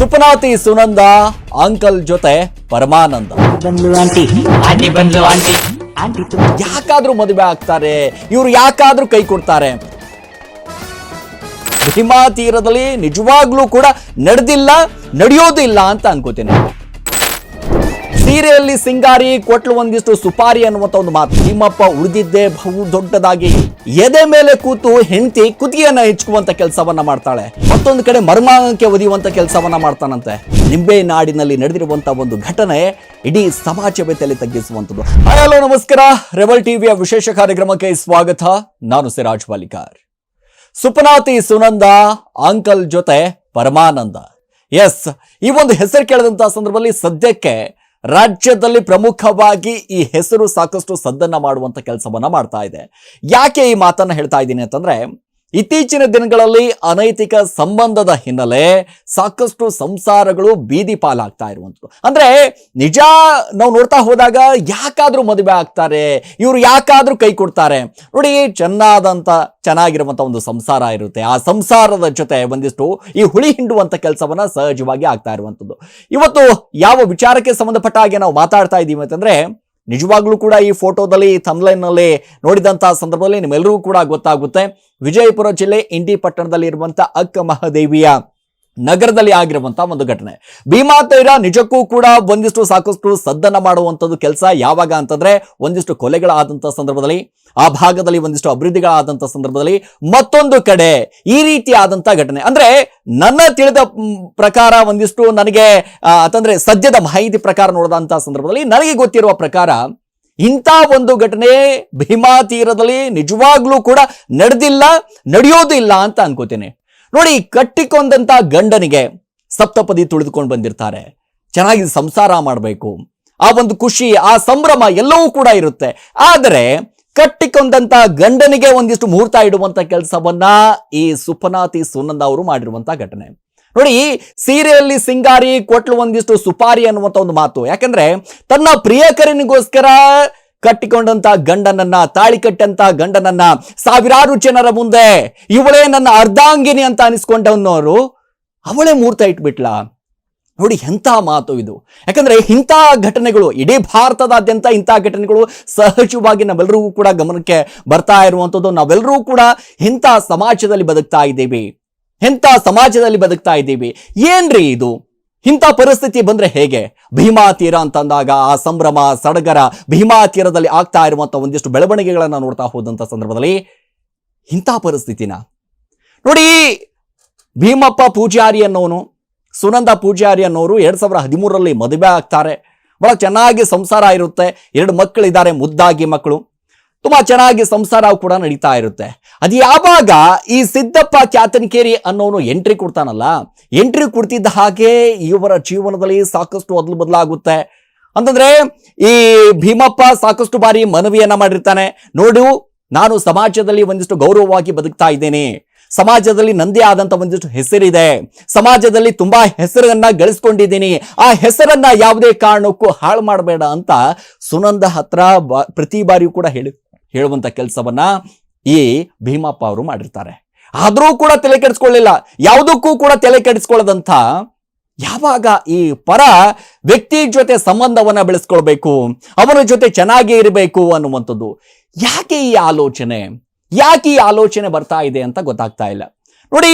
ಸುಪನಾತಿ Sunanda uncle ಜೊತೆ ಪರಮಾನಂದ. ಬಂದ್ಲು aunty. Aunty ಬಂದ್ಲು ಆಂಟಿ. ಆಂಟಿ ತುಂಬ ಯಾಕಾದ್ರೂ ಮದುವೆ ಆಗ್ತಾರೆ ಇವ್ರು ಯಾಕಾದ್ರೂ ಕೈ ಕೊಡ್ತಾರೆ. ಭೀಮಾ ತೀರದಲ್ಲಿ ನಿಜವಾಗ್ಲೂ ಕೂಡ ನಡೆದಿಲ್ಲ ನಡೆಯೋದಿಲ್ಲ ಅಂತ ಅನ್ಕೋತೀನಿ. ಸೀರೆಯಲ್ಲಿ ಸಿಂಗಾರಿ, ಕೊಟ್ಲು ಒಂದಿಷ್ಟು ಸುಪಾರಿ ಅನ್ನುವಂತ ಒಂದು ಮಾತು. ಭೀಮಪ್ಪ ಉಳಿದಿದ್ದೇ ಬಹು ದೊಡ್ಡದಾಗಿ. ಎದೆ ಮೇಲೆ ಕೂತು ಹೆಂಡತಿ ಕುತ್ತಿಗೆಯನ್ನ ಹೆಚ್ಚುವಂತ ಕೆಲಸವನ್ನ ಮಾಡ್ತಾಳೆ. ಮತ್ತೊಂದು ಕಡೆ ಮರ್ಮಾಂಗಕ್ಕೆ ಒದಿಯುವಂತ ಕೆಲಸವನ್ನ ಮಾಡ್ತಾನಂತೆ. ನಿಂಬೆ ನಾಡಿನಲ್ಲಿ ನಡೆದಿರುವಂತ ಒಂದು ಘಟನೆ ಇಡೀ ಸಮಾಜವೇ ತಲೆ ತಗ್ಗಿಸುವಂತದ್ದು ಹಲೋ, ನಮಸ್ಕಾರ. ರೆಬಲ್ ಟಿವಿಯ ವಿಶೇಷ ಕಾರ್ಯಕ್ರಮಕ್ಕೆ ಸ್ವಾಗತ. ನಾನು ಸಿರಾಜ್ ಪಾಲಿಕಾರ್. ಸುಪನಾತಿ ಸುನಂದ, ಅಂಕಲ್ ಜೊತೆ ಪರಮಾನಂದ. ಎಸ್ ಈ ಒಂದು ಹೆಸರು ಕೇಳಿದಂತಹ ಸಂದರ್ಭದಲ್ಲಿ ಸದ್ಯಕ್ಕೆ ರಾಜ್ಯದಲ್ಲಿ ಪ್ರಮುಖವಾಗಿ ಈ ಹೆಸರು ಸಾಕಷ್ಟು ಸದ್ದನ್ನ ಮಾಡುವಂತ ಕೆಲಸವನ್ನ ಮಾಡ್ತಾ ಇದೆ. ಯಾಕೆ ಈ ಮಾತನ್ನ ಹೇಳ್ತಾ ಇದ್ದೀನಿ ಅಂತಂದ್ರೆ ಇತ್ತೀಚಿನ ದಿನಗಳಲ್ಲಿ ಅನೈತಿಕ ಸಂಬಂಧದ ಹಿನ್ನೆಲೆ ಸಾಕಷ್ಟು ಸಂಸಾರಗಳು ಬೀದಿ ಪಾಲಾಗ್ತಾ ಇರುವಂಥದ್ದು. ಅಂದರೆ ನಿಜ ನಾವು ನೋಡ್ತಾ ಹೋದಾಗ ಯಾಕಾದರೂ ಮದುವೆ ಆಗ್ತಾರೆ, ಇವರು ಯಾಕಾದರೂ ಕೈ ಕೊಡ್ತಾರೆ. ನೋಡಿ, ಚೆನ್ನಾದಂಥ, ಚೆನ್ನಾಗಿರುವಂಥ ಒಂದು ಸಂಸಾರ ಇರುತ್ತೆ. ಆ ಸಂಸಾರದ ಜೊತೆ ಒಂದಿಷ್ಟು ಈ ಹುಳಿ ಹಿಂಡುವಂಥ ಕೆಲಸವನ್ನು ಸಹಜವಾಗಿ ಆಗ್ತಾ ಇರುವಂಥದ್ದು. ಇವತ್ತು ಯಾವ ವಿಚಾರಕ್ಕೆ ಸಂಬಂಧಪಟ್ಟ ಹಾಗೆ ನಾವು ಮಾತಾಡ್ತಾ ಇದ್ದೀವಿ ಅಂತಂದ್ರೆ ನಿಜವಾಗ್ಲೂ ಕೂಡ ಈ ಫೋಟೋದಲ್ಲಿ ನಲ್ಲಿ ನೋಡಿದಂತಹ ಸಂದರ್ಭದಲ್ಲಿ ನಿಮ್ಮೆಲ್ಲರಿಗೂ ಕೂಡ ಗೊತ್ತಾಗುತ್ತೆ. ವಿಜಯಪುರ ಜಿಲ್ಲೆ ಇಂಡಿ ಪಟ್ಟಣದಲ್ಲಿ ಇರುವಂತ ಅಕ್ಕ ಮಹಾದೇವಿಯ ನಗರದಲ್ಲಿ ಆಗಿರುವಂತಹ ಒಂದು ಘಟನೆ. ಭೀಮಾ ತೈರ ನಿಜಕ್ಕೂ ಕೂಡ ಒಂದಿಷ್ಟು ಸಾಕಷ್ಟು ಸದ್ದನ್ನ ಮಾಡುವಂತದ್ದು ಕೆಲಸ ಯಾವಾಗ ಅಂತಂದ್ರೆ, ಒಂದಿಷ್ಟು ಕೊಲೆಗಳಾದಂಥ ಸಂದರ್ಭದಲ್ಲಿ ಆ ಭಾಗದಲ್ಲಿ ಒಂದಿಷ್ಟು ಅಭಿವೃದ್ಧಿಗಳಾದಂಥ ಸಂದರ್ಭದಲ್ಲಿ ಮತ್ತೊಂದು ಕಡೆ ಈ ರೀತಿಯಾದಂತ ಘಟನೆ. ಅಂದ್ರೆ ನನ್ನ ತಿಳಿದ ಪ್ರಕಾರ ಒಂದಿಷ್ಟು ನನಗೆ ಅಂತಂದ್ರೆ ಸದ್ಯದ ಮಾಹಿತಿ ಪ್ರಕಾರ ನೋಡಿದಂತಹ ಸಂದರ್ಭದಲ್ಲಿ ನನಗೆ ಗೊತ್ತಿರುವ ಪ್ರಕಾರ ಇಂಥ ಒಂದು ಘಟನೆ ಭೀಮಾ ತೀರದಲ್ಲಿ ನಿಜವಾಗ್ಲೂ ಕೂಡ ನಡೆದಿಲ್ಲ, ನಡೆಯೋದು ಇಲ್ಲ ಅಂತ ಅನ್ಕೋತೇನೆ. ನೋಡಿ, ಕಟ್ಟಿಕೊಂಡಂತ ಗಂಡನಿಗೆ ಸಪ್ತಪದಿ ತುಳಿದುಕೊಂಡು ಬಂದಿರ್ತಾರೆ. ಚೆನ್ನಾಗಿ ಸಂಸಾರ ಮಾಡಬೇಕು. ಆ ಒಂದು ಖುಷಿ, ಆ ಸಂಭ್ರಮ ಎಲ್ಲವೂ ಕೂಡ ಇರುತ್ತೆ. ಆದರೆ ಕಟ್ಟಿಕೊಂಡಂತ ಗಂಡನಿಗೆ ಒಂದಿಷ್ಟು ಮುಹೂರ್ತ ಇಡುವಂತ ಕೆಲಸವನ್ನ ಈ ಸುಪನಾತಿ ಸುನಂದ ಅವರು ಮಾಡಿರುವಂತ ಘಟನೆ. ನೋಡಿ ಸೀರೆಯಲ್ಲಿ ಸಿಂಗಾರಿ, ಕೊಟ್ಲು ಒಂದಿಷ್ಟು ಸುಪಾರಿ ಅನ್ನುವಂತ ಒಂದು ಮಾತು. ಯಾಕಂದ್ರೆ, ತನ್ನ ಪ್ರಿಯಕರನಿಗೋಸ್ಕರ ಕಟ್ಟಿಕೊಂಡಂತ ಗಂಡನನ್ನ, ತಾಳಿ ಕಟ್ಟಂತ ಗಂಡನನ್ನ ಸಾವಿರಾರು ಜನರ ಮುಂದೆ ಇವಳೇ ನನ್ನ ಅರ್ಧಾಂಗಿನಿ ಅಂತ ಅನಿಸ್ಕೊಂಡವನ್ನೋರು ಅವಳೇ ಮುಹೂರ್ತ ಇಟ್ಬಿಟ್ಲಾ? ನೋಡಿ ಎಂಥ ಮಾತು ಇದು. ಯಾಕಂದರೆ ಇಂಥ ಘಟನೆಗಳು ಇಡೀ ಭಾರತದಾದ್ಯಂತ ಇಂಥ ಘಟನೆಗಳು ಸಹಜವಾಗಿ ನಾವೆಲ್ಲರಿಗೂ ಕೂಡ ಗಮನಕ್ಕೆ ಬರ್ತಾ ಇರುವಂಥದ್ದು. ನಾವೆಲ್ಲರೂ ಕೂಡ ಇಂಥ ಸಮಾಜದಲ್ಲಿ ಬದುಕ್ತಾ ಇದ್ದೀವಿ. ಎಂಥ ಸಮಾಜದಲ್ಲಿ ಬದುಕ್ತಾ ಇದ್ದೀವಿ. ಏನ್ರಿ ಇದು? ಇಂಥ ಪರಿಸ್ಥಿತಿ ಬಂದರೆ ಹೇಗೆ? ಭೀಮಾ ತೀರ ಅಂತಂದಾಗ ಆ ಸಂಭ್ರಮ, ಸಡಗರ ಭೀಮಾ ತೀರದಲ್ಲಿ ಆಗ್ತಾ ಇರುವಂಥ ಒಂದಿಷ್ಟು ಬೆಳವಣಿಗೆಗಳನ್ನು ನೋಡ್ತಾ ಹೋದಂಥ ಸಂದರ್ಭದಲ್ಲಿ ಇಂಥ ಪರಿಸ್ಥಿತಿನ. ನೋಡಿ ಭೀಮಪ್ಪ ಪೂಜಾರಿ ಅನ್ನೋನು ಸುನಂದ ಪೂಜಾರಿ ಅನ್ನೋರು ಎರಡು ಸಾವಿರದ ಹದಿಮೂರರಲ್ಲಿ ಮದುವೆ ಆಗ್ತಾರೆ. ಬಹಳ ಚೆನ್ನಾಗಿ ಸಂಸಾರ ಇರುತ್ತೆ. ಎರಡು ಮಕ್ಕಳಿದ್ದಾರೆ, ಮುದ್ದಾಗಿ ಮಕ್ಕಳು. ತುಂಬಾ ಚೆನ್ನಾಗಿ ಸಂಸಾರ ಕೂಡ ನಡೀತಾ ಇರುತ್ತೆ. ಅದು ಯಾವಾಗ ಈ ಸಿದ್ದಪ್ಪ ಕ್ಯಾತನಕೇರಿ ಅನ್ನೋನು ಎಂಟ್ರಿ ಕೊಡ್ತಾನಲ್ಲ, ಎಂಟ್ರಿ ಕೊಡ್ತಿದ್ದ ಹಾಗೆ ಇವರ ಜೀವನದಲ್ಲಿ ಸಾಕಷ್ಟು ಅದಲು ಬದಲಾಗುತ್ತೆ. ಅಂತಂದ್ರೆ ಈ ಭೀಮಪ್ಪ ಸಾಕಷ್ಟು ಬಾರಿ ಮನವಿಯನ್ನ ಮಾಡಿರ್ತಾನೆ. ನೋಡು, ನಾನು ಸಮಾಜದಲ್ಲಿ ಒಂದಿಷ್ಟು ಗೌರವವಾಗಿ ಬದುಕ್ತಾ ಇದ್ದೇನೆ. ಸಮಾಜದಲ್ಲಿ ನಂದೇ ಆದಂತ ಒಂದಿಷ್ಟು ಹೆಸರಿದೆ. ಸಮಾಜದಲ್ಲಿ ತುಂಬಾ ಹೆಸರನ್ನ ಗಳಿಸ್ಕೊಂಡಿದ್ದೀನಿ. ಆ ಹೆಸರನ್ನ ಯಾವುದೇ ಕಾರಣಕ್ಕೂ ಹಾಳು ಮಾಡಬೇಡ ಅಂತ ಸುನಂದ ಹತ್ರ ಪ್ರತಿ ಬಾರಿಯೂ ಕೂಡ ಹೇಳಿ, ಹೇಳುವಂತ ಕೆಲಸವನ್ನ ಈ ಭೀಮಪ್ಪ ಅವರು ಮಾಡಿರ್ತಾರೆ. ಆದರೂ ಕೂಡ ತಲೆ ಕೆಡಿಸ್ಕೊಳ್ಳಿಲ್ಲ. ಯಾವುದಕ್ಕೂ ಕೂಡ ತಲೆ ಕೆಡಿಸ್ಕೊಳ್ಳದಂತ ಯಾವಾಗ ಈ ಪರ ವ್ಯಕ್ತಿ ಜೊತೆ ಸಂಬಂಧವನ್ನ ಬೆಳೆಸ್ಕೊಳ್ಬೇಕು, ಅವನ ಜೊತೆ ಚೆನ್ನಾಗಿ ಇರಬೇಕು ಅನ್ನುವಂಥದ್ದು. ಯಾಕೆ ಈ ಆಲೋಚನೆ? ಯಾಕೆ ಈ ಆಲೋಚನೆ ಬರ್ತಾ ಇದೆ ಅಂತ ಗೊತ್ತಾಗ್ತಾ ಇಲ್ಲ. ನೋಡಿ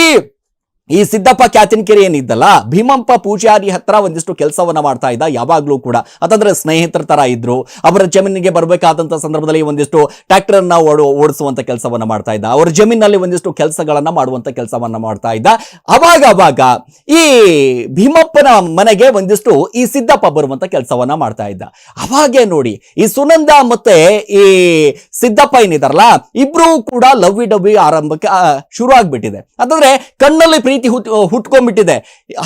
ಈ ಸಿದ್ದಪ್ಪ ಕ್ಯಾತಿನ್ಕೆರೆ ಏನಿದ್ದಲ್ಲ ಭೀಮಪ್ಪ ಪೂಜಾರಿ ಹತ್ರ ಒಂದಿಷ್ಟು ಕೆಲಸವನ್ನ ಮಾಡ್ತಾ ಇದ್ದ, ಯಾವಾಗ್ಲೂ ಕೂಡ. ಅಂತಂದ್ರೆ ಸ್ನೇಹಿತರ ತರ ಇದ್ರು. ಅವರ ಜಮೀನಿಗೆ ಬರಬೇಕಾದಂತ ಸಂದರ್ಭದಲ್ಲಿ ಒಂದಿಷ್ಟು ಟ್ರ್ಯಾಕ್ಟರ್ ಅನ್ನ ಓಡು, ಓಡಿಸುವಂತ ಕೆಲಸವನ್ನ ಮಾಡ್ತಾ ಇದ್ದ. ಅವರ ಜಮೀನಲ್ಲಿ ಒಂದಿಷ್ಟು ಕೆಲಸಗಳನ್ನ ಮಾಡುವಂತ ಕೆಲಸವನ್ನ ಮಾಡ್ತಾ ಇದ್ದ. ಅವಾಗ ಅವಾಗ ಈ ಭೀಮಪ್ಪನ ಮನೆಗೆ ಒಂದಿಷ್ಟು ಈ ಸಿದ್ದಪ್ಪ ಬರುವಂತ ಕೆಲಸವನ್ನ ಮಾಡ್ತಾ ಇದ್ದ. ಅವಾಗೆ ನೋಡಿ, ಈ ಸುನಂದ ಮತ್ತೆ ಈ ಸಿದ್ದಪ್ಪ ಏನಿದಾರಲ್ಲ, ಇಬ್ರು ಕೂಡ ಲವ್ವಿ ಡಬ್ಬಿ ಆರಂಭಕ್ಕೆ ಶುರು ಆಗ್ಬಿಟ್ಟಿದೆ ಅಂತಂದ್ರೆ ಕಣ್ಣಲ್ಲಿ ಪ್ರೀತಿ ಹುಟ್ ಹುಟ್ಕೊಂಡ್ಬಿಟ್ಟಿದೆ.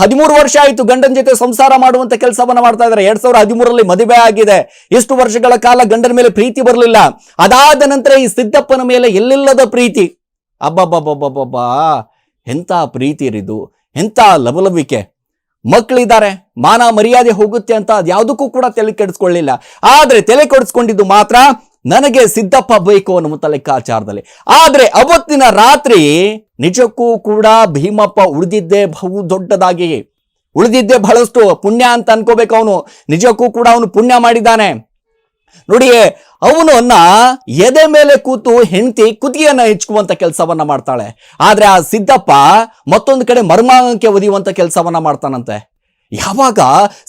ಹದಿಮೂರು ವರ್ಷ ಆಯ್ತು ಗಂಡನ ಜೊತೆ ಸಂಸಾರ ಮಾಡುವಂತ ಕೆಲಸವನ್ನ ಮಾಡ್ತಾ ಇದ್ದಾರೆ. ಎರಡ್ ಸಾವಿರದ ಹದಿಮೂರರಲ್ಲಿ ಮದುವೆ ಆಗಿದೆ. ಎಷ್ಟು ವರ್ಷಗಳ ಕಾಲ ಗಂಡನ ಮೇಲೆ ಪ್ರೀತಿ ಬರಲಿಲ್ಲ. ಅದಾದ ನಂತರ ಈ ಸಿದ್ದಪ್ಪನ ಮೇಲೆ ಎಲ್ಲಿಲ್ಲದ ಪ್ರೀತಿ? ಅಬ್ಬಬ್ಬಬ್ಬಬ್ಬಬ್ಬಾ ಎಂತ ಪ್ರೀತಿ ಇರಿದು ಎಂತ ಲವಲವಿಕೆ. ಮಕ್ಕಳಿದ್ದಾರೆ ಮಾನ ಮರ್ಯಾದೆ ಹೋಗುತ್ತೆ ಅಂತ ಯಾವುದಕ್ಕೂ ಕೂಡ ತಲೆ ಕೆಡಿಸ್ಕೊಳ್ಳಿಲ್ಲ. ಆದ್ರೆ ತಲೆ ಕೆಡಿಸ್ಕೊಂಡಿದ್ದು ಮಾತ್ರ ನನಗೆ ಸಿದ್ದಪ್ಪ ಬೇಕು ಅನ್ನುವಂಥ ಲೆಕ್ಕಾಚಾರದಲ್ಲಿ ಆದರೆ ಅವತ್ತಿನ ರಾತ್ರಿ ನಿಜಕ್ಕೂ ಕೂಡ ಭೀಮಪ್ಪ ಉಳಿದಿದ್ದೇ ಬಹು ದೊಡ್ಡದಾಗಿ ಉಳಿದಿದ್ದೆ ಬಹಳಷ್ಟು ಪುಣ್ಯ ಅಂತ ಅನ್ಕೋಬೇಕು ಅವನು. ನಿಜಕ್ಕೂ ಕೂಡ ಅವನು ಪುಣ್ಯ ಮಾಡಿದ್ದಾನೆ. ನೋಡಿ ಅವನು ಅವನನ್ನ ಎದೆ ಮೇಲೆ ಕೂತು ಹೆಂಡತಿ ಕುದಿಯನ್ನು ಹೆಚ್ಕುವಂತ ಕೆಲಸವನ್ನ ಮಾಡ್ತಾಳೆ. ಆದ್ರೆ ಆ ಸಿದ್ದಪ್ಪ ಮತ್ತೊಂದು ಕಡೆ ಮರ್ಮಾಂಗಕ್ಕೆ ಒದಿಯುವಂತ ಕೆಲಸವನ್ನ ಮಾಡ್ತಾನಂತೆ. ಯಾವಾಗ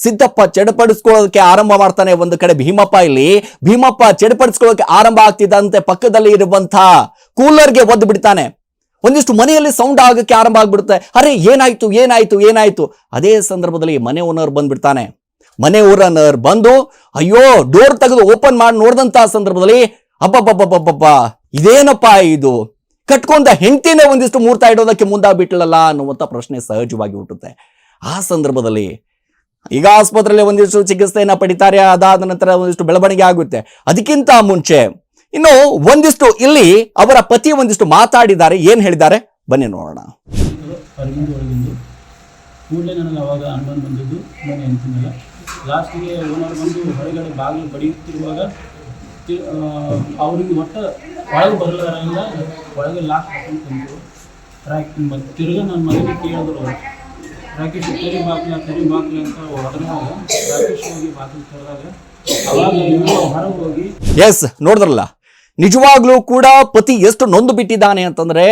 ಸಿದ್ದಪ್ಪ ಚಡಪಡಿಸ್ಕೊಳ್ಳೋದಕ್ಕೆ ಆರಂಭ ಮಾಡ್ತಾನೆ ಒಂದು ಕಡೆ ಭೀಮಪ್ಪ ಇಲ್ಲಿ. ಭೀಮಪ್ಪ ಚಡಪಡಿಸ್ಕೊಳ್ಳೋಕೆ ಆರಂಭ ಆಗ್ತಿದ್ದಂತೆ ಪಕ್ಕದಲ್ಲಿ ಇರುವಂತಹ ಕೂಲರ್ಗೆ ಒದ್ದು ಬಿಡ್ತಾನೆ. ಒಂದಿಷ್ಟು ಮನೆಯಲ್ಲಿ ಸೌಂಡ್ ಆಗಕ್ಕೆ ಆರಂಭ ಆಗ್ಬಿಡುತ್ತೆ. ಅರೆ, ಏನಾಯ್ತು ಏನಾಯ್ತು ಏನಾಯ್ತು? ಅದೇ ಸಂದರ್ಭದಲ್ಲಿ ಮನೆ ಓನರ್ ಬಂದ್ಬಿಡ್ತಾನೆ. ಮನೆ ಓನರ್ ಬಂದು, ಅಯ್ಯೋ ಡೋರ್ ತೆಗೆದು ಓಪನ್ ಮಾಡಿ ನೋಡಿದಂತಹ ಸಂದರ್ಭದಲ್ಲಿ ಅಬ್ಬಬ್ಬಬ್ಬಬ್ಬಬ್ಬ, ಇದೇನಪ್ಪ ಇದು? ಕಟ್ಕೊಂಡ ಹೆಂಡತಿನೇ ಒಂದಿಷ್ಟು ಮೂರ್ತ ಇಡೋದಕ್ಕೆ ಮುಂದಾಗ್ಬಿಟ್ಲಲ್ಲ ಅನ್ನುವಂಥ ಪ್ರಶ್ನೆ ಸಹಜವಾಗಿ ಹುಟ್ಟುತ್ತೆ. ಆ ಸಂದರ್ಭದಲ್ಲಿ ಈಗ ಆಸ್ಪತ್ರೆಯಲ್ಲಿ ಒಂದಿಷ್ಟು ಚಿಕಿತ್ಸೆಯನ್ನು ಪಡಿತಾರೆ, ಅದಾದ ನಂತರ ಒಂದಿಷ್ಟು ಬೆಳವಣಿಗೆ ಆಗುತ್ತೆ. ಅದಕ್ಕಿಂತ ಮುಂಚೆ ಇನ್ನು ಒಂದಿಷ್ಟು ಇಲ್ಲಿ ಅವರ ಪತಿ ಒಂದಿಷ್ಟು ಮಾತಾಡಿದ್ದಾರೆ, ಏನು ಹೇಳಿದ್ದಾರೆ? ಬನ್ನಿ ನೋಡೋಣ. ಕೂಡಲೇ ನನಗೆ ಅವಾಗ ಅನುಮಾನ ಬಂದಿದ್ದು ನಾನು ಎನ್ಸಿಲ್ಲ ಲಾಸ್ಟಿಗೆ ಓನರ್ ಬಂದು ಹೊರಗಡೆ ಬಾಗಿಲು ಬಡಿಯುತ್ತಿರುವಾಗ ಅವ್ರಿಗೆ ಒಟ್ಟು ಒಳಗೆ ಬರಲಾರಂಗ, ಒಳಗೆ ಲಾಕ್ ಹಾಕೊಂಡು ತಂದರು. ಮತ್ತು ತಿರ್ಗಾ ನನ್ನ ಮನೆಗೆ ಕೇಳಿದ್ರು. ರಾಕೇಶ್ ಅಂತ ರಾಕೇಶ್ ಹೋಗಿ ತೆರೆದಾಗ ಎಸ್ ನೋಡಿದ್ರಲ್ಲ? ನಿಜವಾಗ್ಲೂ ಕೂಡ ಪತಿ ಎಷ್ಟು ನೊಂದು ಬಿಟ್ಟಿದ್ದಾನೆ ಅಂತಂದ್ರೆ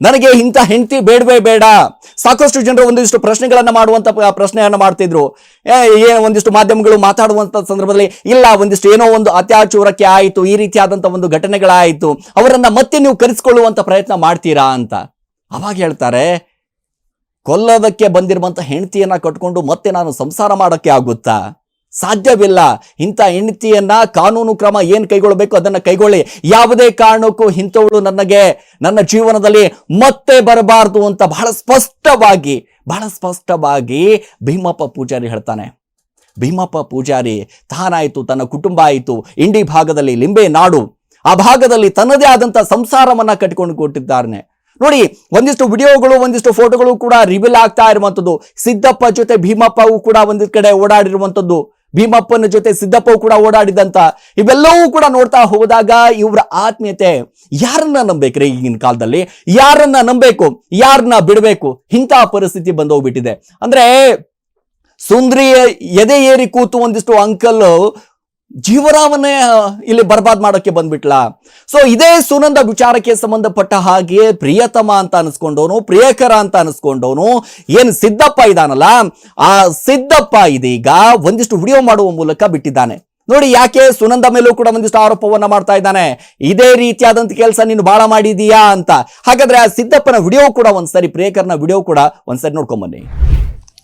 ನನಗೆ ಇಂಥ ಹೆಂಡತಿ ಬೇಡವೇ ಬೇಡ. ಸಾಕಷ್ಟು ಜನರು ಒಂದಿಷ್ಟು ಪ್ರಶ್ನೆಗಳನ್ನ ಮಾಡುವಂತ ಪ್ರಶ್ನೆಯನ್ನು ಮಾಡ್ತಿದ್ರು. ಏ, ಒಂದಿಷ್ಟು ಮಾಧ್ಯಮಗಳು ಮಾತಾಡುವಂತ ಸಂದರ್ಭದಲ್ಲಿ ಇಲ್ಲ ಒಂದಿಷ್ಟು ಏನೋ ಒಂದು ಅತ್ಯಾಚಾರಕ್ಕೆ ಆಯಿತು ಈ ರೀತಿಯಾದಂಥ ಒಂದು ಘಟನೆಗಳಾಯಿತು ಅವರನ್ನ ಮತ್ತೆ ನೀವು ಕರೆಸಿಕೊಳ್ಳುವಂತ ಪ್ರಯತ್ನ ಮಾಡ್ತೀರಾ ಅಂತ. ಅವಾಗ ಹೇಳ್ತಾರೆ ಕೊಲ್ಲೋದಕ್ಕೆ ಬಂದಿರುವಂಥ ಹೆಂಡತಿಯನ್ನು ಕಟ್ಕೊಂಡು ಮತ್ತೆ ನಾನು ಸಂಸಾರ ಮಾಡೋಕ್ಕೆ ಆಗುತ್ತಾ? ಸಾಧ್ಯವಿಲ್ಲ. ಇಂಥ ಹೆಂಡತಿಯನ್ನು ಕಾನೂನು ಕ್ರಮ ಏನು ಕೈಗೊಳ್ಳಬೇಕು ಅದನ್ನು ಕೈಗೊಳ್ಳಿ. ಯಾವುದೇ ಕಾರಣಕ್ಕೂ ಇಂಥವಳು ನನಗೆ, ನನ್ನ ಜೀವನದಲ್ಲಿ ಮತ್ತೆ ಬರಬಾರದು ಅಂತ ಬಹಳ ಸ್ಪಷ್ಟವಾಗಿ ಬಹಳ ಸ್ಪಷ್ಟವಾಗಿ ಭೀಮಪ್ಪ ಪೂಜಾರಿ ಹೇಳ್ತಾನೆ. ಭೀಮಪ್ಪ ಪೂಜಾರಿ, ತಾನಾಯಿತು, ತನ್ನ ಕುಟುಂಬ ಆಯಿತು, ಇಂಡಿ ಭಾಗದಲ್ಲಿ ಲಿಂಬೆ ನಾಡು, ಆ ಭಾಗದಲ್ಲಿ ತನ್ನದೇ ಆದಂಥ ಸಂಸಾರವನ್ನು ಕಟ್ಟಿಕೊಂಡು ಕೊಟ್ಟಿದ್ದಾನೆ ನೋಡಿ, ಒಂದಿಷ್ಟು ವಿಡಿಯೋಗಳು, ಒಂದಿಷ್ಟು ಫೋಟೋಗಳು ಕೂಡ ರಿವೀಲ್ ಆಗ್ತಾ ಇರುವಂಥದ್ದು. ಸಿದ್ದಪ್ಪ ಜೊತೆ ಭೀಮಪ್ಪವು ಕೂಡ ಒಂದಿಷ್ಟು ಕಡೆ ಓಡಾಡಿರುವಂಥದ್ದು. ಭೀಮಪ್ಪನ ಜೊತೆ ಸಿದ್ದಪ್ಪವು ಕೂಡ ಓಡಾಡಿದಂತ. ಇವೆಲ್ಲವೂ ಕೂಡ ನೋಡ್ತಾ ಹೋದಾಗ ಇವರ ಆತ್ಮೀಯತೆ ಯಾರನ್ನ ನಂಬೇಕ್ರಿ ಈಗಿನ ಕಾಲದಲ್ಲಿ? ಯಾರನ್ನ ನಂಬೇಕು? ಯಾರನ್ನ ಬಿಡಬೇಕು? ಇಂತಹ ಪರಿಸ್ಥಿತಿ ಬಂದೋಗ್ಬಿಟ್ಟಿದೆ. ಅಂದ್ರೆ ಸುಂದ್ರಿಯ ಎದೆ ಏರಿ ಕೂತು ಒಂದಿಷ್ಟು ಅಂಕಲ್ ಜೀವರಾಮನ್ನೇ ಇಲ್ಲಿ ಬರ್ಬಾದ್ ಮಾಡೋಕ್ಕೆ ಬಂದ್ಬಿಟ್ಲ? ಸೊ ಇದೇ ಸುನಂದ ವಿಚಾರಕ್ಕೆ ಸಂಬಂಧಪಟ್ಟ ಹಾಗೆ ಪ್ರಿಯತಮ ಅಂತ ಅನಿಸ್ಕೊಂಡವನು, ಪ್ರಿಯಕರ ಅಂತ ಅನಿಸ್ಕೊಂಡವನು, ಏನು ಸಿದ್ದಪ್ಪ ಇದಾನಲ್ಲ, ಆ ಸಿದ್ದಪ್ಪ ಇದೀಗ ಒಂದಿಷ್ಟು ವಿಡಿಯೋ ಮಾಡುವ ಮೂಲಕ ಬಿಟ್ಟಿದ್ದಾನೆ. ನೋಡಿ, ಯಾಕೆ ಸುನಂದ ಮೇಲೂ ಕೂಡ ಒಂದಿಷ್ಟು ಆರೋಪವನ್ನ ಮಾಡ್ತಾ ಇದ್ದಾನೆ? ಇದೇ ರೀತಿಯಾದಂತ ಕೆಲಸ ನೀನು ಬಹಳ ಮಾಡಿದೀಯಾ ಅಂತ. ಹಾಗಾದ್ರೆ ಆ ಸಿದ್ದಪ್ಪನ ವಿಡಿಯೋ ಕೂಡ ಒಂದ್ಸರಿ, ಪ್ರಿಯಕರನ ವಿಡಿಯೋ ಕೂಡ ಒಂದ್ಸರಿ ನೋಡ್ಕೊಂಬನ್ನಿ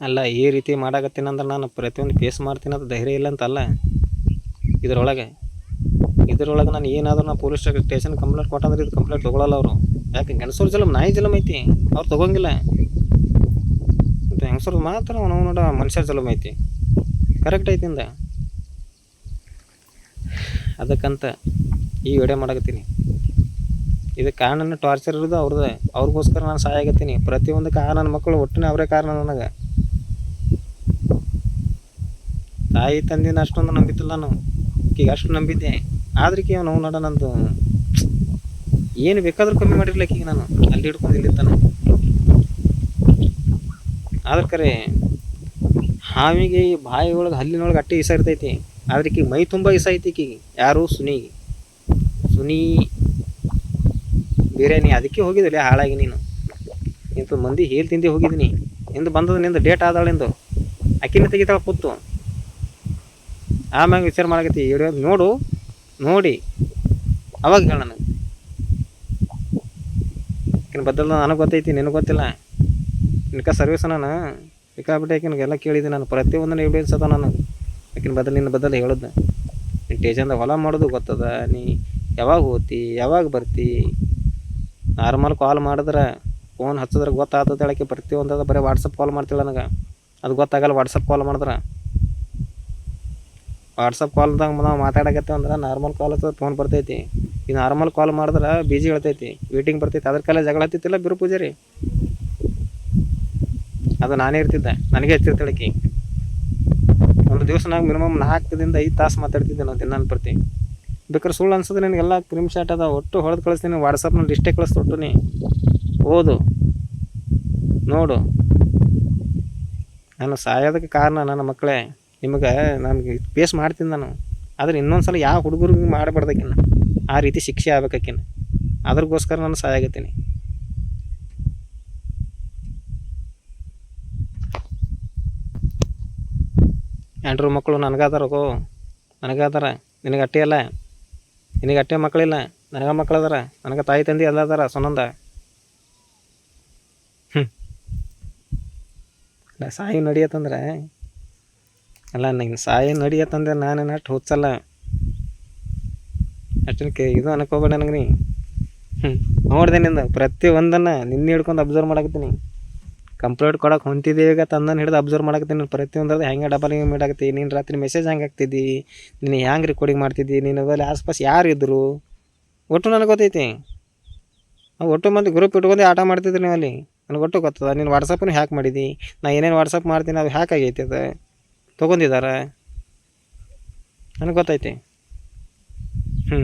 ಅಲ್ಲ, ಈ ರೀತಿ ಮಾಡಾಕತ್ತೀನಂದ್ರೆ ನಾನು ಪ್ರತಿಯೊಂದು ಫೇಸ್ ಮಾಡ್ತೀನಿ ಅಂತ ಧೈರ್ಯ ಇಲ್ಲ ಅಂತಲ್ಲ. ಇದರೊಳಗೆ ಇದರೊಳಗೆ ನಾನು ಏನಾದರೂ ನಾನು ಪೊಲೀಸ್ ಸ್ಟೇಷನ್ ಕಂಪ್ಲೇಂಟ್ ಕೊಟ್ಟಂದ್ರೆ ಇದು ಕಂಪ್ಲೇಂಟ್ ತೊಗೊಳಲ್ಲ ಅವರು. ಯಾಕೆ ಗಂಡಸೂರು ಜಲಮ್ ನಾಯಿ ಜಲಮ್ ಐತಿ? ಅವ್ರು ತೊಗೊಂಗಿಲ್ಲ. ಹೆಂಗಸರು ಮಾತ್ರ ನಾವು ನೋಡ ಮನುಷ್ಯರ ಜಲಮ್ ಐತಿ. ಕರೆಕ್ಟ್ ಐತಿ ಇಂದ ಅದಕ್ಕಂತ ಈ ವಿಡಿಯೋ ಮಾಡಕತ್ತೀನಿ. ಇದಕ್ಕೆ ಕಾರಣನ ಟಾರ್ಚರ್ ಇರೋದು ಅವ್ರದ್ದು. ಅವ್ರಿಗೋಸ್ಕರ ನಾನು ಸಹಾಯ ಆಗತ್ತೀನಿ. ಪ್ರತಿಯೊಂದಕ್ಕೆ ಆ ನನ್ನ ಮಕ್ಕಳು ಒಟ್ಟಿನ ಅವರೇ ಕಾರಣ ನನಗೆ. ತಾಯಿ ತಂದಿನ ಅಷ್ಟೊಂದು ನಂಬಿತ್ತಿಲ್ಲ ನಾನು. ಈಗ ಅಷ್ಟು ನಂಬಿದ್ದೆ. ಆದ್ರಿಕೆ ನಾವು ನೋಡ, ನಂದು ಏನು ಬೇಕಾದ್ರೂ ಕಮ್ಮಿ ಮಾಡಿರ್ಲಿಕ್ಕೆ ಈಗ ನಾನು. ಅಲ್ಲಿ ಹಿಡ್ಕೊಂಡು ಇಲ್ಲಿ ಆದ್ರೆ ಕರೆ, ಹಾವಿಗೆ ಈ ಬಾಯಿ ಒಳಗೆ ಹಲ್ಲಿನೊಳಗೆ ಅಟ್ಟೆ ಇಸ ಇರ್ತೈತಿ. ಆದ್ರೆ ಈಕೆ ಮೈ ತುಂಬ ಇಸ ಐತಿ ಈಕೆಗೆ. ಯಾರು? ಸುನಿ. ಸುನಿ ಬೇರೆ ಅದಕ್ಕೆ ಹೋಗಿದ್ದಿಲ್ಲ ಹಾಳಾಗಿ ನೀನು. ಇಂಥ ಮಂದಿ ಹೇಲ್ ತಿಂದು ಹೋಗಿದ್ದೀನಿ. ಎಂದು ಬಂದದ ನಿಂದು ಡೇಟ್ ಆದಾಳೆಂದು ಅಕ್ಕಿನ ತೆಗಿತಾಳ ಕೂತು ಆಮ್ಯಾಗ ವಿಚಾರ ಮಾಡಕತ್ತಿ ಇಡೋ ನೋಡು, ನೋಡಿ, ಅವಾಗ ಹೇಳ ನನಗೆ. ಆಕಿನ ಬದಲು ನನಗೆ ಗೊತ್ತೈತಿ, ನಿನಗೆ ಗೊತ್ತಿಲ್ಲ. ನಿನಕ ಸರ್ವಿಸ್ ನಾನು ಸಿಕ್ಕಾಬಿಟ್ಟೆ ಯಾಕೆ ಎಲ್ಲ ಕೇಳಿದ್ದೆ ನಾನು, ಪ್ರತಿಯೊಂದನ್ನು ಎವಿಡೆನ್ಸ್ ಅದ ನಾನು ಆಕಿನ ಬದಲು ನಿನ್ನ ಬದಲು ಹೇಳೋದು ನೀನು ಟೇಜಂದ ಹೊಲ ಮಾಡೋದು ಗೊತ್ತದ, ನೀ ಯಾವಾಗ ಹೋಗ್ತಿ ಯಾವಾಗ ಬರ್ತಿ? ನಾರ್ಮಲ್ ಕಾಲ್ ಮಾಡಿದ್ರೆ ಫೋನ್ ಹಚ್ಚಿದ್ರೆ ಗೊತ್ತಾಗ್ತದೆ ಹೇಳಕ್ಕೆ ಪ್ರತಿಯೊಂದು ಬರೀ ವಾಟ್ಸಪ್ ಕಾಲ್ ಮಾಡ್ತಿಲ್ಲ ನನಗೆ. ಅದು ಗೊತ್ತಾಗಲ್ಲ ವಾಟ್ಸಪ್ ಕಾಲ್ ಮಾಡಿದ್ರೆ. ವಾಟ್ಸಪ್ ಕಾಲ್ದಾಗ ನಾವು ಮಾತಾಡಕತ್ತೇವೆ ಅಂದ್ರೆ ನಾರ್ಮಲ್ ಕಾಲ್ ಅಥವಾ ಫೋನ್ ಬರ್ತೈತಿ. ಈ ನಾರ್ಮಲ್ ಕಾಲ್ ಮಾಡಿದ್ರೆ ಬಿಜಿ ಹೇಳ್ತೈತಿ ವೇಟಿಂಗ್ ಬರ್ತೈತಿ, ಅದ್ರ ಕಾಲ ಜಗಳ ಹತ್ತಿತ್ತಿಲ್ಲ ಬಿರು ಪೂಜಾರಿ ಅದು ನಾನೇ ಇರ್ತಿದ್ದೆ, ನನಗೆ ಹಚ್ಚಿರ್ತಾಳಕಿ ಒಂದು ದಿವಸ ನಾವು ಮಿನಿಮಮ್ ನಾಲ್ಕರಿಂದ ಐದು ತಾಸು ಮಾತಾಡ್ತಿದ್ದೆ ನಾವು ದಿನ ಪ್ರತಿ. ಬೇಕಾದ್ರೆ ಸುಳ್ಳು ಅನ್ಸೋದು ನಿನಗೆಲ್ಲ ಕ್ರಿಮ್ ಶಾಟ್ ಅದ ಒಟ್ಟು ಹೊಡೆದು ಕಳಿಸ್ತೀನಿ ವಾಟ್ಸಪ್ನ ಇಷ್ಟೇ ಕಳಿಸ್ತು ಒಟ್ಟು ನೀ ಓದು. ನೋಡು. ನಾನು ಸಾಯೋದಕ್ಕೆ ಕಾರಣ ನನ್ನ ಮಕ್ಕಳೇ. ನಿಮಗೆ ನಮಗೆ ಪೇಸ್ ಮಾಡ್ತೀನಿ ನಾನು. ಆದ್ರೆ ಇನ್ನೊಂದು ಸಲ ಯಾವ ಹುಡುಗರಿಗೆ ಮಾಡಬಾರ್ದಕ್ಕಿನ್ನ ಆ ರೀತಿ ಶಿಕ್ಷೆ ಆಗ್ಬೇಕಾಕಿನ ಅದ್ರಗೋಸ್ಕರ ನಾನು ಸಾಯಾಗತ್ತೀನಿ ಎಂಟ್ರು ಮಕ್ಕಳು ನನಗಾದಾರಗೋ ನನಗಾದಾರ. ನಿನಗೆ ಅಟ್ಟೆ ಅಲ್ಲ ನಿನಗೆ ಅಟ್ಟೆ ಮಕ್ಕಳಿಲ್ಲ. ನನಗೆ ಮಕ್ಕಳದಾರ. ನನಗೆ ತಾಯಿ ತಂದೆ ಎಲ್ಲ ಅದಾರ ಸೊನಂದ ಹ್ಞೂ ಸಾಯಿ ನಡಿಯತ್ತಂದ್ರೆ ಅಲ್ಲ ನಿನ್ನ ಸಾಯಿ ನಡಿಯತ್ತಂದ್ರೆ ನಾನೇನು ಅಷ್ಟು ಹುಚ್ಚಲ್ಲ. ಅಷ್ಟಕ್ಕೆ ಇದು ಅನ್ಕೋಬೇಡ ನನಗೆ ನೀ. ಹ್ಞೂ ನೋಡಿದೆ ನಿಂದ, ಪ್ರತಿ ಒಂದನ್ನು ನಿನ್ನೆ ಹಿಡ್ಕೊಂಡು ಅಬ್ಸರ್ವ್ ಮಾಡಕತ್ತೀನಿ. ಕಂಪ್ಲೇಂಟ್ ಕೊಡೋಕೆ ಈಗ ತಂದನ್ನು ಹಿಡಿದು ಅಬ್ಸರ್ವ್ ಮಾಡಕತ್ತೀನಿ ಪ್ರತಿಯೊಂದ್ರದ್ದು ಹೆಂಗೆ ಡಬಲ್ ಹಿಂಗೆ ಮಾಡಾಕತ್ತಿ ನೀನು ರಾತ್ರಿ ಮೆಸೇಜ್ ಹೆಂಗೆ ಹಾಕ್ತಿದ್ದಿ? ನೀನು ಹ್ಯಾಂಗೆ ರೆಕಾರ್ಡಿಂಗ್ ಮಾಡ್ತಿದ್ದಿ? ನೀನು ಅಲ್ಲಿ ಆಸ್ಪಾಸ್ ಯಾರು ಇದ್ದರು ಒಟ್ಟು ನನಗೆ ಗೊತ್ತೈತಿ. ಒಟ್ಟು ಮಂದಿ ಗ್ರೂಪ್ ಇಟ್ಕೊಂಡು ಆಟ ಮಾಡ್ತಿದ್ರಿ ನೀವು ಅಲ್ಲಿ. ನನಗೆ ಒಟ್ಟು ಗೊತ್ತದ, ನೀನು ವಾಟ್ಸಪ್ಪನ್ನು ಹ್ಯಾಕ್ ಮಾಡಿದ್ದಿ ನಾ ಏನೇನು ವಾಟ್ಸಪ್ ಮಾಡ್ತೀನಿ ಅದು ಹ್ಯಾಕ್ ಆಗೈತಿ ಅದು. ತೊಗೊಂಡಿದ್ದಾರೆ. ನನಗೆ ಗೊತ್ತೈತಿ. ಹ್ಞೂ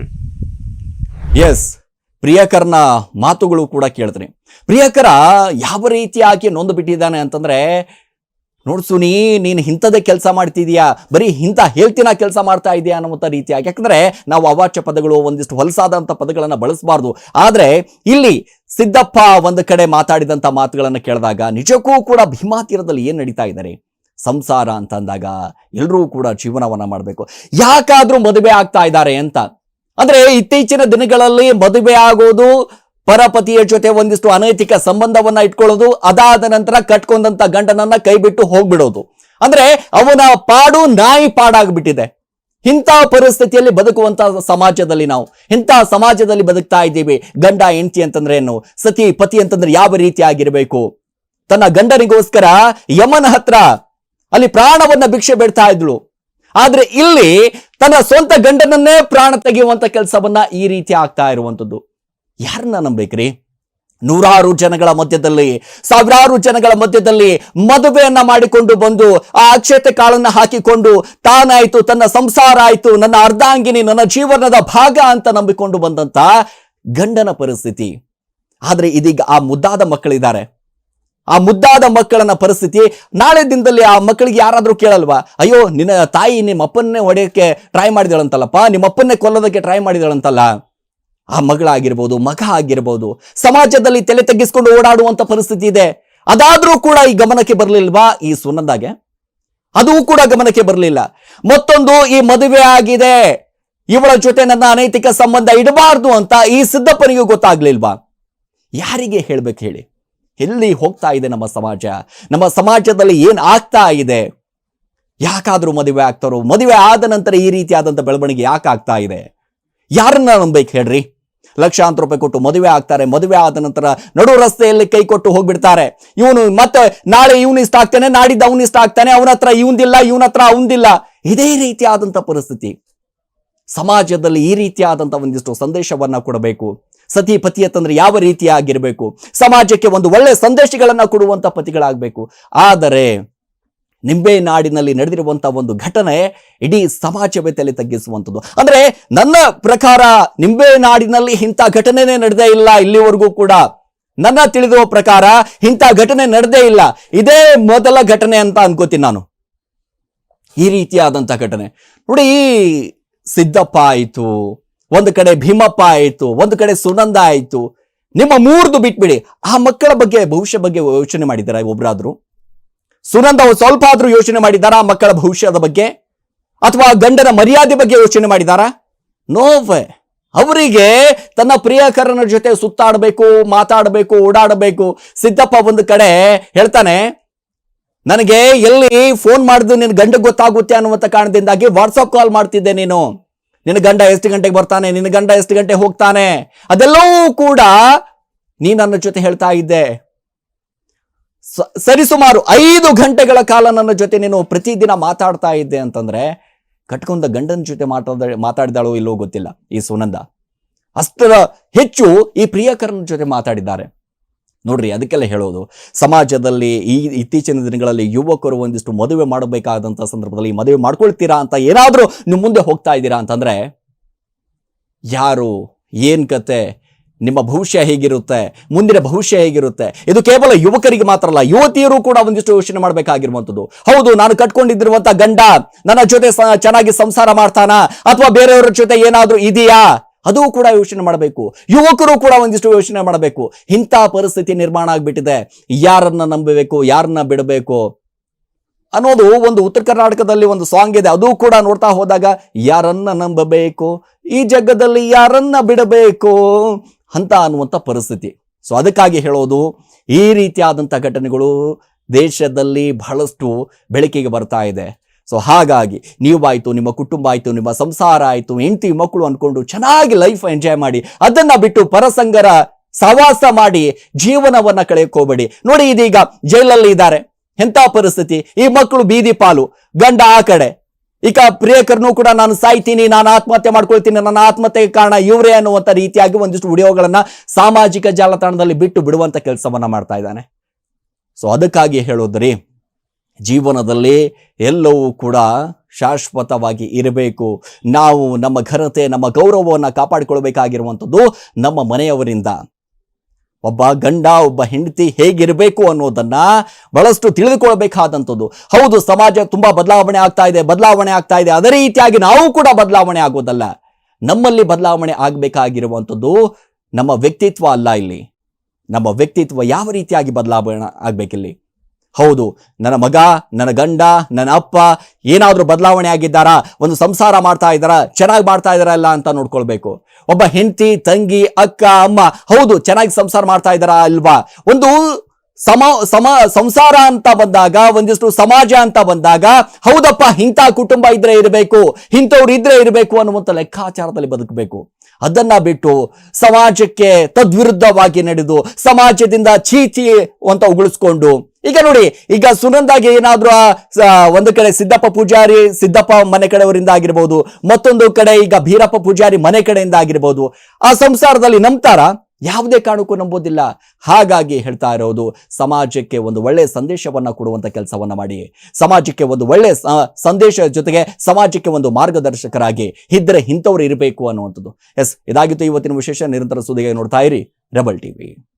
ಎಸ್ ಪ್ರಿಯಕರ್ನ ಮಾತುಗಳು ಕೂಡ ಕೇಳ್ತೀನಿ. ಪ್ರಿಯಕರ ಯಾವ ರೀತಿಯಾಗಿ ನೊಂದು ಬಿಟ್ಟಿದ್ದಾನೆ ಅಂತಂದ್ರೆ ಸುನಿ, ನೀನು ಇಂಥದೇ ಕೆಲಸ ಮಾಡ್ತಿದೀಯಾ? ಬರೀ ಇಂಥ ಹೇಳ್ತಿನ ಕೆಲಸ ಮಾಡ್ತಾ ಇದೆಯಾ? ಅನ್ನುವಂಥ ರೀತಿಯಾಗಿ. ಯಾಕಂದ್ರೆ, ನಾವು ಅವಾಚ್ಯ ಪದಗಳು, ಒಂದಿಷ್ಟು ಹೊಲಸಾದಂಥ ಪದಗಳನ್ನು ಬಳಸಬಾರ್ದು. ಆದರೆ, ಇಲ್ಲಿ ಸಿದ್ದಪ್ಪ ಒಂದು ಕಡೆ ಮಾತಾಡಿದಂಥ ಮಾತುಗಳನ್ನು ಕೇಳಿದಾಗ ನಿಜಕ್ಕೂ ಕೂಡ ಭೀಮಾತೀರದಲ್ಲಿ ಏನು ನಡೀತಾ ಇದ್ದಾರೆ ಸಂಸಾರ ಅಂತ ಅಂದಾಗ ಎಲ್ಲರೂ ಕೂಡ ಜೀವನವನ್ನ ಮಾಡಬೇಕು. ಯಾಕಾದ್ರೂ ಮದುವೆ ಆಗ್ತಾ ಇದ್ದಾರೆ ಅಂತ. ಅಂದ್ರೆ ಇತ್ತೀಚಿನ ದಿನಗಳಲ್ಲಿ ಮದುವೆ ಆಗೋದು ಪರಪತಿಯ ಜೊತೆ ಒಂದಿಷ್ಟು ಅನೈತಿಕ ಸಂಬಂಧವನ್ನ ಇಟ್ಕೊಳ್ಳೋದು, ಅದಾದ ನಂತರ ಕಟ್ಕೊಂಡಂತ ಗಂಡನನ್ನ ಕೈ ಬಿಟ್ಟು ಹೋಗ್ಬಿಡೋದು. ಅಂದ್ರೆ ಅವನ ಪಾಡು ನಾಯಿ ಪಾಡಾಗ್ಬಿಟ್ಟಿದೆ. ಇಂಥ ಪರಿಸ್ಥಿತಿಯಲ್ಲಿ ಬದುಕುವಂತ ಸಮಾಜದಲ್ಲಿ ನಾವು, ಇಂಥ ಸಮಾಜದಲ್ಲಿ ಬದುಕ್ತಾ ಇದ್ದೀವಿ. ಗಂಡ, ಹೆಂಡತಿ ಅಂತಂದ್ರೆ ಏನು? ಸತಿ, ಪತಿ ಅಂತಂದ್ರೆ ಯಾವ ರೀತಿಯಾಗಿರ್ಬೇಕು ತನ್ನ ಗಂಡನಿಗೋಸ್ಕರ ಯಮನ ಹತ್ರ ಅಲ್ಲಿ ಪ್ರಾಣವನ್ನ ಭಿಕ್ಷೆ ಬೇಡ್ತಾ ಇದ್ಳು. ಆದ್ರೆ ಇಲ್ಲಿ ತನ್ನ ಸ್ವಂತ ಗಂಡನನ್ನೇ ಪ್ರಾಣ ತೆಗೆಯುವಂತ ಕೆಲಸವನ್ನ ಈ ರೀತಿ ಆಗ್ತಾ ಇರುವಂತದ್ದು. ಯಾರನ್ನ ನಂಬೇಕ್ರಿ? ನೂರಾರು ಜನಗಳ ಮಧ್ಯದಲ್ಲಿ, ಸಾವಿರಾರು ಜನಗಳ ಮಧ್ಯದಲ್ಲಿ ಮದುವೆಯನ್ನ ಮಾಡಿಕೊಂಡು ಬಂದು, ಆ ಅಕ್ಷತೆ ಕಾಳನ್ನ ಹಾಕಿಕೊಂಡು ತಾನಾಯ್ತು, ತನ್ನ ಸಂಸಾರ ಆಯ್ತು, ನನ್ನ ಅರ್ಧಾಂಗಿನಿ, ನನ್ನ ಜೀವನದ ಭಾಗ ಅಂತ ನಂಬಿಕೊಂಡು ಬಂದಂತ ಗಂಡನ ಪರಿಸ್ಥಿತಿ. ಆದ್ರೆ ಇದೀಗ ಆ ಮುದ್ದಾದ ಮಕ್ಕಳಿದ್ದಾರೆ. ಆ ಮುದ್ದಾದ ಮಕ್ಕಳನ್ನ ಪರಿಸ್ಥಿತಿ ನಾಳೆ ದಿನದಲ್ಲಿ ಆ ಮಕ್ಕಳಿಗೆ ಯಾರಾದರೂ ಕೇಳಲ್ವಾ? ಅಯ್ಯೋ, ನಿನ್ನ ತಾಯಿ ನಿಮ್ಮ ಅಪ್ಪನ್ನೇ ಹೊಡೆಯಕ್ಕೆ ಟ್ರೈ ಮಾಡಿದಳಂತಲ್ಲಪ್ಪ, ನಿಮ್ಮ ಅಪ್ಪನ್ನೇ ಕೊಲ್ಲೋದಕ್ಕೆ ಟ್ರೈ ಮಾಡಿದಳಂತಲ್ಲ. ಆ ಮಗಳಾಗಿರ್ಬೋದು ಮಗ ಆಗಿರ್ಬೋದು, ಸಮಾಜದಲ್ಲಿ ತಲೆ ತಗ್ಗಿಸ್ಕೊಂಡು ಓಡಾಡುವಂತ ಪರಿಸ್ಥಿತಿ ಇದೆ. ಅದಾದರೂ ಕೂಡ ಈ ಗಮನಕ್ಕೆ ಬರಲಿಲ್ವಾ ಈ ಸುನಂದಾಗೆ? ಅದು ಕೂಡ ಗಮನಕ್ಕೆ ಬರಲಿಲ್ಲ. ಮತ್ತೊಂದು, ಈ ಮದುವೆ ಆಗಿದೆ. ಇವಳ ಜೊತೆ ನನ್ನ ಅನೈತಿಕ ಸಂಬಂಧ ಇಡಬಾರ್ದು ಅಂತ ಈ ಸಿದ್ದಪ್ಪನಿಗೂ ಗೊತ್ತಾಗ್ಲಿಲ್ವಾ? ಯಾರಿಗೆ ಹೇಳ್ಬೇಕು ಹೇಳಿ? ಎಲ್ಲಿ ಹೋಗ್ತಾ ಇದೆ ನಮ್ಮ ಸಮಾಜ? ನಮ್ಮ ಸಮಾಜದಲ್ಲಿ ಏನು ಆಗ್ತಾ ಇದೆ? ಯಾಕಾದರೂ ಮದುವೆ ಆಗ್ತಾರೋ? ಮದುವೆ ಆದ ನಂತರ ಈ ರೀತಿಯಾದಂಥ ಬೆಳವಣಿಗೆ ಯಾಕೆ ಆಗ್ತಾ ಇದೆ? ಯಾರನ್ನ ನಂಬೇಕು ಹೇಳ್ರಿ? ಲಕ್ಷಾಂತರ ರೂಪಾಯಿ ಕೊಟ್ಟು ಮದುವೆ ಆಗ್ತಾರೆ. ಮದುವೆ ಆದ ನಂತರ ನಡು ರಸ್ತೆಯಲ್ಲಿ ಕೈ ಕೊಟ್ಟು ಹೋಗ್ಬಿಡ್ತಾರೆ. ಇವನು ಮತ್ತೆ ನಾಳೆ ಇವನು ಇಷ್ಟ ಆಗ್ತಾನೆ, ನಾಡಿದ್ದು ಅವನು ಇಷ್ಟ ಆಗ್ತಾನೆ, ಅವನ ಹತ್ರ ಇವಂದಿಲ್ಲ ಇವನ ಹತ್ರ ಅವಂದಿಲ್ಲ ಇದೇ ರೀತಿಯಾದಂಥ ಪರಿಸ್ಥಿತಿ. ಸಮಾಜದಲ್ಲಿ ಈ ರೀತಿಯಾದಂಥ ಒಂದಿಷ್ಟು ಸಂದೇಶವನ್ನ ಕೊಡಬೇಕು. ಸತಿ ಪತಿ ಅಂತಂದ್ರೆ ಯಾವ ರೀತಿಯಾಗಿರಬೇಕು? ಸಮಾಜಕ್ಕೆ ಒಂದು ಒಳ್ಳೆ ಸಂದೇಶಗಳನ್ನು ಕೊಡುವಂತ ಪತಿಗಳಾಗಬೇಕು. ಆದರೆ ನಿಂಬೆ ನಾಡಿನಲ್ಲಿ ನಡೆದಿರುವಂತ ಒಂದು ಘಟನೆ ಇಡೀ ಸಮಾಜವೇ ತಲೆ ತಗ್ಗಿಸುವಂಥದ್ದು. ಅಂದ್ರೆ ನನ್ನ ಪ್ರಕಾರ ನಿಂಬೆ ನಾಡಿನಲ್ಲಿ ಇಂಥ ಘಟನೆನೇ ನಡೆದೇ ಇಲ್ಲ ಇಲ್ಲಿವರೆಗೂ ಕೂಡ. ನನ್ನ ತಿಳಿದುವ ಪ್ರಕಾರ ಇಂಥ ಘಟನೆ ನಡೆದೇ ಇಲ್ಲ. ಇದೇ ಮೊದಲ ಘಟನೆ ಅಂತ ಅನ್ಕೋತೀನಿ ನಾನು. ಈ ರೀತಿಯಾದಂಥ ಘಟನೆ. ನೋಡಿ ಸಿದ್ದಪ್ಪ ಆಯಿತು. ಒಂದು ಕಡೆ ಭೀಮಪ್ಪ ಆಯಿತು, ಒಂದು ಕಡೆ ಸುನಂದ ಆಯಿತು. ನಿಮ್ಮ ಮೂರ್ದು ಬಿಟ್ಬಿಡಿ. ಆ ಮಕ್ಕಳ ಬಗ್ಗೆ, ಭವಿಷ್ಯ ಬಗ್ಗೆ ಯೋಚನೆ ಮಾಡಿದಾರ ಒಬ್ಬರಾದ್ರು ಸುನಂದ ಸ್ವಲ್ಪ ಆದ್ರೂ ಯೋಚನೆ ಮಾಡಿದಾರ ಆ ಮಕ್ಕಳ ಭವಿಷ್ಯದ ಬಗ್ಗೆ? ಅಥವಾ ಗಂಡನ ಮರ್ಯಾದೆ ಬಗ್ಗೆ ಯೋಚನೆ ಮಾಡಿದಾರ ನೋವೆ ಅವರಿಗೆ ತನ್ನ ಪ್ರಿಯಕರನ ಜೊತೆ ಸುತ್ತಾಡಬೇಕು, ಮಾತಾಡಬೇಕು, ಓಡಾಡಬೇಕು. ಸಿದ್ದಪ್ಪ ಒಂದು ಕಡೆ ಹೇಳ್ತಾನೆ, ನನಗೆ ಎಲ್ಲಿ ಫೋನ್ ಮಾಡಿದ್ರು ನಿನ್ನ ಗಂಡ ಗೊತ್ತಾಗುತ್ತೆ ಅನ್ನುವಂಥ ಕಾರಣದಿಂದಾಗಿ ವಾಟ್ಸಪ್ ಕಾಲ್ ಮಾಡ್ತಿದ್ದೆ ನೀನು. ನಿನ್ನ ಗಂಡ ಎಷ್ಟು ಗಂಟೆಗೆ ಬರ್ತಾನೆ? ನಿನ್ನ ಗಂಡ ಎಷ್ಟು ಗಂಟೆ ಹೋಗ್ತಾನೆ? ಅದೆಲ್ಲವೂ ಕೂಡ ನೀ ನನ್ನ ಜೊತೆ ಹೇಳ್ತಾ ಇದ್ದೆ. ಸರಿಸುಮಾರು ಐದು ಗಂಟೆಗಳ ಕಾಲ ನನ್ನ ಜೊತೆ ನೀನು ಪ್ರತಿದಿನ ಮಾತಾಡ್ತಾ ಇದ್ದೆ ಅಂತಂದ್ರೆ ಕಟ್ಕೊಂಡ ಗಂಡನ ಜೊತೆ ಮಾತಾಡ ಮಾತಾಡಿದಾಳೋ ಇಲ್ಲೋ ಗೊತ್ತಿಲ್ಲ ಈ ಸುನಂದ. ಅಷ್ಟರ ಹೆಚ್ಚು ಈ ಪ್ರಿಯಕರನ ಜೊತೆ ಮಾತಾಡಿದ್ದಾರೆ. ನೋಡ್ರಿ, ಅದಕ್ಕೆಲ್ಲ ಹೇಳೋದು, ಸಮಾಜದಲ್ಲಿ ಈ ಇತ್ತೀಚಿನ ದಿನಗಳಲ್ಲಿ ಯುವಕರು ಒಂದಿಷ್ಟು ಮದುವೆ ಮಾಡಬೇಕಾದಂಥ ಸಂದರ್ಭದಲ್ಲಿ ಮದುವೆ ಮಾಡ್ಕೊಳ್ತೀರಾ ಅಂತ ಏನಾದರೂ ನೀವು ಮುಂದೆ ಹೋಗ್ತಾ ಇದ್ದೀರಾ ಅಂತಂದ್ರೆ, ಯಾರು, ಏನ್ ಕತೆ, ನಿಮ್ಮ ಭವಿಷ್ಯ ಹೇಗಿರುತ್ತೆ, ಮುಂದಿನ ಭವಿಷ್ಯ ಹೇಗಿರುತ್ತೆ, ಇದು ಕೇವಲ ಯುವಕರಿಗೆ ಮಾತ್ರ ಅಲ್ಲ, ಯುವತಿಯರು ಕೂಡ ಒಂದಿಷ್ಟು ಯೋಚನೆ ಮಾಡಬೇಕಾಗಿರುವಂಥದ್ದು. ಹೌದು, ನಾನು ಕಟ್ಕೊಂಡಿದ್ದಿರುವಂತ ಗಂಡ ನನ್ನ ಜೊತೆ ಚೆನ್ನಾಗಿ ಸಂಸಾರ ಮಾಡ್ತಾನ, ಅಥವಾ ಬೇರೆಯವರ ಜೊತೆ ಏನಾದರೂ ಇದೆಯಾ? ಅದು ಕೂಡ ಯೋಚನೆ ಮಾಡಬೇಕು. ಯುವಕರು ಕೂಡ ಒಂದಿಷ್ಟು ಯೋಚನೆ ಮಾಡಬೇಕು. ಇಂಥ ಪರಿಸ್ಥಿತಿ ನಿರ್ಮಾಣ ಆಗಿಬಿಟ್ಟಿದೆ. ಯಾರನ್ನ ನಂಬಬೇಕು, ಯಾರನ್ನ ಬಿಡಬೇಕು? ಅನ್ನೋದು ಒಂದು ಉತ್ತರ ಕರ್ನಾಟಕದಲ್ಲಿ ಒಂದು ಸಾಂಗ್ ಇದೆ. ಅದು ಕೂಡ ನೋಡ್ತಾ ಹೋದಾಗ, ಯಾರನ್ನ ನಂಬಬೇಕು? ಈ ಜಗದಲ್ಲಿ ಯಾರನ್ನ ಬಿಡಬೇಕು? ಅಂತ ಅನ್ನುವಂಥ ಪರಿಸ್ಥಿತಿ. ಸೊ ಅದಕ್ಕಾಗಿ ಹೇಳೋದು, ಈ ರೀತಿಯಾದಂಥ ಘಟನೆಗಳು ದೇಶದಲ್ಲಿ ಬಹಳಷ್ಟು ಬೆಳಕಿಗೆ ಬರ್ತಾ ಇದೆ. ಸೊ ಹಾಗಾಗಿ ನೀವಾಯಿತು, ನಿಮ್ಮ ಕುಟುಂಬ ಆಯಿತು, ನಿಮ್ಮ ಸಂಸಾರ ಆಯಿತು, ಹೆಂಡತಿ, ಮಕ್ಕಳು ಅಂದ್ಕೊಂಡು ಚೆನ್ನಾಗಿ ಲೈಫ್ ಎಂಜಾಯ್ ಮಾಡಿ, ಅದನ್ನ ಬಿಟ್ಟು ಪರಸಂಗರ ಸವಾಸ ಮಾಡಿ ಜೀವನವನ್ನ ಕಳೆಕೋಬೇಡಿ ನೋಡಿ ಇದೀಗ ಜೈಲಲ್ಲಿ ಇದ್ದಾರೆ. ಎಂಥ ಪರಿಸ್ಥಿತಿ? ಈ ಮಕ್ಕಳು ಬೀದಿ ಪಾಲು. ಗಂಡ ಆ ಕಡೆ. ಈಗ ಪ್ರಿಯಕರನು ಕೂಡ ನಾನು ಸಾಯ್ತೀನಿ, ನಾನು ಆತ್ಮಹತ್ಯೆ ಮಾಡ್ಕೊಳ್ತೀನಿ, ನನ್ನ ಆತ್ಮಹತ್ಯೆಗೆ ಕಾರಣ ಇವರೇ ಅನ್ನುವಂಥ ರೀತಿಯಾಗಿ ಒಂದಿಷ್ಟು ವಿಡಿಯೋಗಳನ್ನ ಸಾಮಾಜಿಕ ಜಾಲತಾಣದಲ್ಲಿ ಬಿಟ್ಟು ಬಿಡುವಂತ ಕೆಲಸವನ್ನ ಮಾಡ್ತಾ ಇದ್ದಾನೆ. ಸೊ ಅದಕ್ಕಾಗಿ ಹೇಳೋದ್ರಿ ಜೀವನದಲ್ಲಿ ಎಲ್ಲವೂ ಕೂಡ ಶಾಶ್ವತವಾಗಿ ಇರಬೇಕು. ನಾವು ನಮ್ಮ ಘನತೆ, ನಮ್ಮ ಗೌರವವನ್ನು ಕಾಪಾಡಿಕೊಳ್ಬೇಕಾಗಿರುವಂಥದ್ದು ನಮ್ಮ ಮನೆಯವರಿಂದ. ಒಬ್ಬ ಗಂಡ, ಒಬ್ಬ ಹೆಂಡತಿ ಹೇಗಿರಬೇಕು ಅನ್ನೋದನ್ನು ಬಹಳಷ್ಟು ತಿಳಿದುಕೊಳ್ಬೇಕಾದಂಥದ್ದು. ಹೌದು, ಸಮಾಜ ತುಂಬ ಬದಲಾವಣೆ ಆಗ್ತಾ ಇದೆ, ಬದಲಾವಣೆ ಆಗ್ತಾ ಇದೆ. ಅದೇ ರೀತಿಯಾಗಿ ನಾವು ಕೂಡ ಬದಲಾವಣೆ ಆಗೋದಲ್ಲ. ನಮ್ಮಲ್ಲಿ ಬದಲಾವಣೆ ಆಗಬೇಕಾಗಿರುವಂಥದ್ದು ನಮ್ಮ ವ್ಯಕ್ತಿತ್ವ ಅಲ್ಲ ಇಲ್ಲಿ. ನಮ್ಮ ವ್ಯಕ್ತಿತ್ವ ಯಾವ ರೀತಿಯಾಗಿ ಬದಲಾವಣೆ ಆಗ್ಬೇಕಿಲ್ಲಿ? ಹೌದು, ನನ್ನ ಮಗ, ನನ್ನ ಗಂಡ, ನನ್ನ ಅಪ್ಪ ಏನಾದರೂ ಬದಲಾವಣೆ ಆಗಿದ್ದಾರಾ? ಒಂದು ಸಂಸಾರ ಮಾಡ್ತಾ ಇದ್ದಾರಾ? ಚೆನ್ನಾಗಿ ಮಾಡ್ತಾ ಇದ್ದಾರಾ ಇಲ್ಲ ಅಂತ ನೋಡ್ಕೊಳ್ಬೇಕು. ಒಬ್ಬ ಹೆಂಡತಿ, ತಂಗಿ, ಅಕ್ಕ, ಅಮ್ಮ ಹೌದು, ಚೆನ್ನಾಗಿ ಸಂಸಾರ ಮಾಡ್ತಾ ಇದ್ದಾರಾ ಅಲ್ವಾ? ಒಂದು ಸಮ ಸಮ, ಸಂಸಾರ ಅಂತ ಬಂದಾಗ, ಒಂದಿಷ್ಟು ಸಮಾಜ ಅಂತ ಬಂದಾಗ, ಹೌದಪ್ಪ, ಇಂಥ ಕುಟುಂಬ ಇದ್ರೆ ಇರಬೇಕು, ಇಂಥವ್ರು ಇದ್ರೆ ಇರಬೇಕು ಅನ್ನುವಂಥ ಲೆಕ್ಕಾಚಾರದಲ್ಲಿ ಬದುಕಬೇಕು. ಅದನ್ನ ಬಿಟ್ಟು ಸಮಾಜಕ್ಕೆ ತದ್ವಿರುದ್ಧವಾಗಿ ನಡೆದು, ಸಮಾಜದಿಂದ ಚೀಚಿ ಅಂತ ಉಗುಳಿಸ್ಕೊಂಡು, ಈಗ ನೋಡಿ, ಈಗ ಸುನಂದಾಗಿ ಏನಾದ್ರೂ ಒಂದು ಕಡೆ ಸಿದ್ದಪ್ಪ ಪೂಜಾರಿ, ಸಿದ್ದಪ್ಪ ಮನೆ ಕಡೆಯವರಿಂದ ಆಗಿರ್ಬೋದು, ಮತ್ತೊಂದು ಕಡೆ ಈಗ ಭೀರಪ್ಪ ಪೂಜಾರಿ ಮನೆ ಕಡೆಯಿಂದ ಆಗಿರ್ಬೋದು, ಆ ಸಂಸಾರದಲ್ಲಿ ನಂಬ್ತಾರ? ಯಾವುದೇ ಕಾರಣಕ್ಕೂ ನಂಬೋದಿಲ್ಲ. ಹಾಗಾಗಿ ಹೇಳ್ತಾ ಇರೋದು, ಸಮಾಜಕ್ಕೆ ಒಂದು ಒಳ್ಳೆ ಸಂದೇಶವನ್ನ ಕೊಡುವಂಥ ಕೆಲಸವನ್ನು ಮಾಡಿ. ಸಮಾಜಕ್ಕೆ ಒಂದು ಒಳ್ಳೆ ಸ- ಸಂದೇಶ ಜೊತೆಗೆ ಸಮಾಜಕ್ಕೆ ಒಂದು ಮಾರ್ಗದರ್ಶಕರಾಗಿ ಇದ್ದರೆ ಇಂಥವ್ರು ಇರಬೇಕು ಅನ್ನುವಂಥದ್ದು. ಎಸ್, ಇದಾಗಿತ್ತು ಇವತ್ತಿನ ವಿಶೇಷ ನಿರಂತರ ಸುದ್ದಿಗೆ ನೋಡ್ತಾ ಇರಿ, ರೆಬಲ್ ಟಿವಿ.